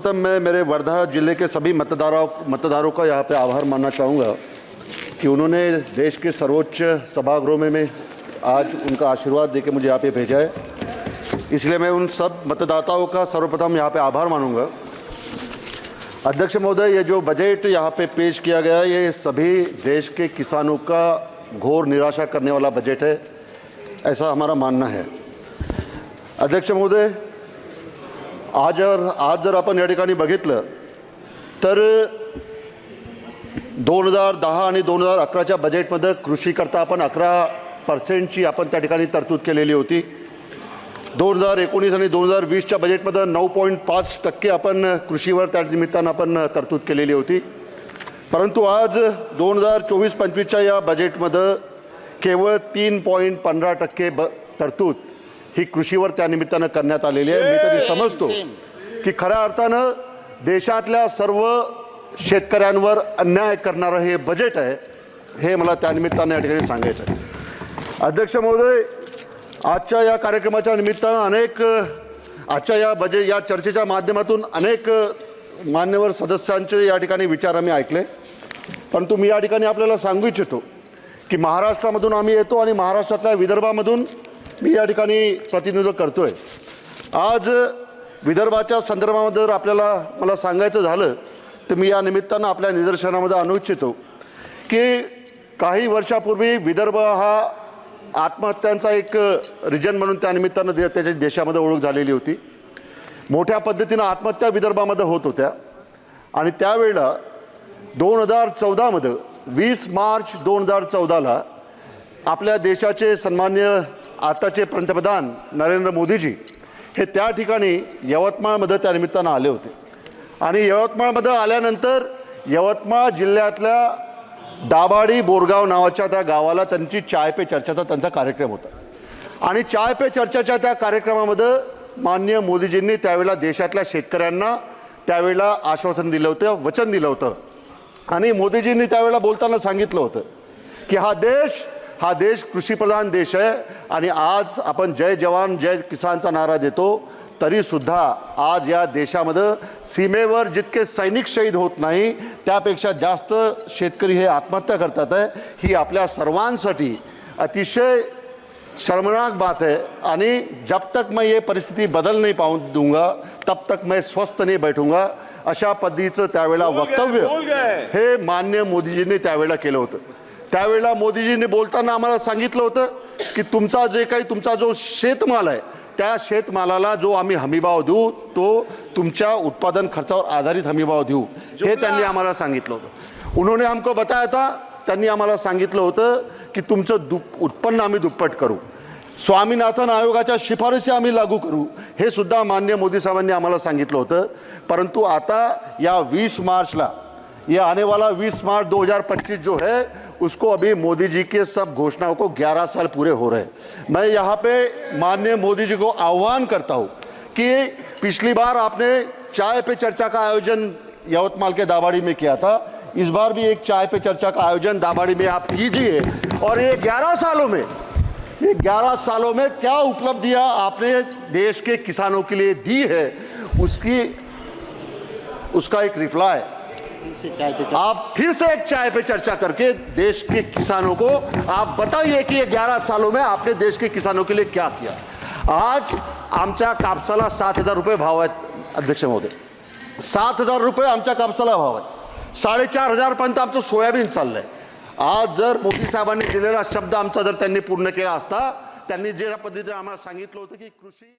सर्वप्रथम मैं मेरे वर्धा ज़िले के सभी मतदारों मतदारों का यहाँ पे आभार मानना चाहूँगा कि उन्होंने देश के सर्वोच्च सभागृह में, मैं आज उनका आशीर्वाद देके मुझे यहाँ पे भेजा है। इसलिए मैं उन सब मतदाताओं का सर्वप्रथम यहाँ पे आभार मानूँगा। अध्यक्ष महोदय, ये जो बजट यहाँ पे पेश किया गया ये सभी देश के किसानों का घोर निराशा करने वाला बजट है, ऐसा हमारा मानना है। अध्यक्ष महोदय आज जर आज जर आपण या ठिकाणी बघितलं तर दोन हजार दहा आणि दोन हजार अकराच्या बजेटमध्ये कृषीकरता आपण अकरा पर्सेंटची आपण त्या ठिकाणी तरतूद केलेली होती. दोन हजार एकोणीस आणि दोन हजार वीसच्या बजेटमध्ये नऊ पॉईंट पाच टक्के आपण कृषीवर त्या निमित्तानं आपण तरतूद केलेली होती. परंतु आज दोन हजार चोवीस पंचवीसच्या या बजेटमध्ये केवळ तीन पॉईंट पंधरा टक्के ब तरतूद ही कृषीवर त्या निमित्तानं करण्यात आलेली आहे. मी तरी समजतो की खऱ्या अर्थानं देशातल्या सर्व शेतकऱ्यांवर अन्याय करणारं हे बजेट आहे हे मला त्या निमित्तानं या ठिकाणी सांगायचं आहे. अध्यक्ष महोदय आजच्या या कार्यक्रमाच्या निमित्तानं अनेक आजच्या या बजेट या चर्चेच्या माध्यमातून अनेक मान्यवर सदस्यांचे या ठिकाणी विचार आम्ही ऐकले. परंतु मी या ठिकाणी आपल्याला सांगू इच्छितो की महाराष्ट्रामधून आम्ही येतो आणि महाराष्ट्रातल्या विदर्भामधून मी या ठिकाणी प्रतिनिधित्व करतोय. आज विदर्भाच्या संदर्भामध्ये जर आपल्याला मला सांगायचं झालं तर मी या निमित्तानं आपल्या निदर्शनामध्ये आणू इच्छितो की काही वर्षापूर्वी विदर्भ हा आत्महत्यांचा एक रिजन म्हणून त्या निमित्तानं दे त्याच्या देशामध्ये ओळख झालेली होती. मोठ्या पद्धतीनं आत्महत्या विदर्भामध्ये होत होत्या. आणि त्यावेळेला दोन हजार चौदामध्ये वीस मार्च दोन हजार चौदाला आपल्या देशाचे सन्मान्य आताचे पंतप्रधान नरेंद्र मोदीजी हे त्या ठिकाणी यवतमाळमध्ये त्या निमित्तानं आले होते. आणि यवतमाळमध्ये आल्यानंतर यवतमाळ जिल्ह्यातल्या दाभाडी बोरगाव नावाच्या त्या गावाला त्यांची चाय पे चर्चाचा त्यांचा कार्यक्रम होता. आणि चाय पे चर्चाच्या त्या कार्यक्रमामध्ये माननीय मोदीजींनी त्यावेळेला देशातल्या शेतकऱ्यांना त्यावेळेला आश्वासन दिलं होतं वचन दिलं होतं. आणि मोदीजींनी त्यावेळेला बोलताना सांगितलं होतं की हा देश हा देश कृषीप्रधान देश आहे आणि आज आपण जय जवान जय किसानचा नारा देतो. तरीसुद्धा आज या देशामध्ये सीमेवर जितके सैनिक शहीद होत नाही त्यापेक्षा जास्त शेतकरी हे आत्महत्या करतात आहे. ही आपल्या सर्वांसाठी अतिशय शर्मनाक बात है आणि जब तक मैं ये परिस्थिती बदल नहीं पाऊँ दूंगा तब तक मैं स्वस्थ नहीं बैठूंगा अशा पद्धतीचं त्यावेळेला वक्तव्य हे मान्य मोदीजींनी त्यावेळेला केलं होतं. त्यावेळेला मोदीजींनी बोलताना आम्हाला सांगितलं होतं की तुमचा जे काही तुमचा जो शेतमाल आहे त्या शेतमालाला जो आम्ही हमीभाव देऊ तो तुमच्या उत्पादन खर्चावर आधारित हमीभाव देऊ. हे त्यांनी आम्हाला सांगितलं होतं. उन्होंने हमको बताया था त्यांनी आम्हाला सांगितलं होतं की तुमचं दुप उत्पन्न आम्ही दुप्पट करू. स्वामीनाथन आयोगाच्या शिफारशी आम्ही लागू करू हे सुद्धा मान्य मोदी साहेबांनी आम्हाला सांगितलं होतं. परंतु आता या वीस मार्चला ये आने वाला 20 मार्च 2025 जो है, उसको अभी मोदी जी के सब घोषणाओं को 11 साल पूरे हो रहे हैं। मैं यहाँ पे माननीय मोदी जी को आह्वान करता हूँ कि पिछली बार आपने चाय पे चर्चा का आयोजन यवतमाल के दाबाड़ी में किया था। इस बार भी एक चाय पे चर्चा का आयोजन दाबाड़ी में आप कीजिए। और ये 11 सालों में, ये 11 सालों में क्या उपलब्धियाँ आपने देश के किसानों के लिए दी है, उसकी, उसका एक रिप्लाई। आप फिर से एक चाय पे चर्चा करके देश के किसानों को आप बताइए कि ये 11 सालों में आपने देश के किसानों के लिए क्या किया? आज आमच्या कापसाला सात हजार रुपये भाव आहेत अध्यक्ष महोदय. सात हजार रुपये आमच्या कापसाला भाव आहेत. साडेचार हजारपर्यंत आमचं सोयाबीन चाललंय. आज जर मोदी साहेबांनी दिलेला शब्द आमचा जर त्यांनी पूर्ण केला असता त्यांनी ज्या पद्धतीने आम्हाला सांगितलं होतं की कृषी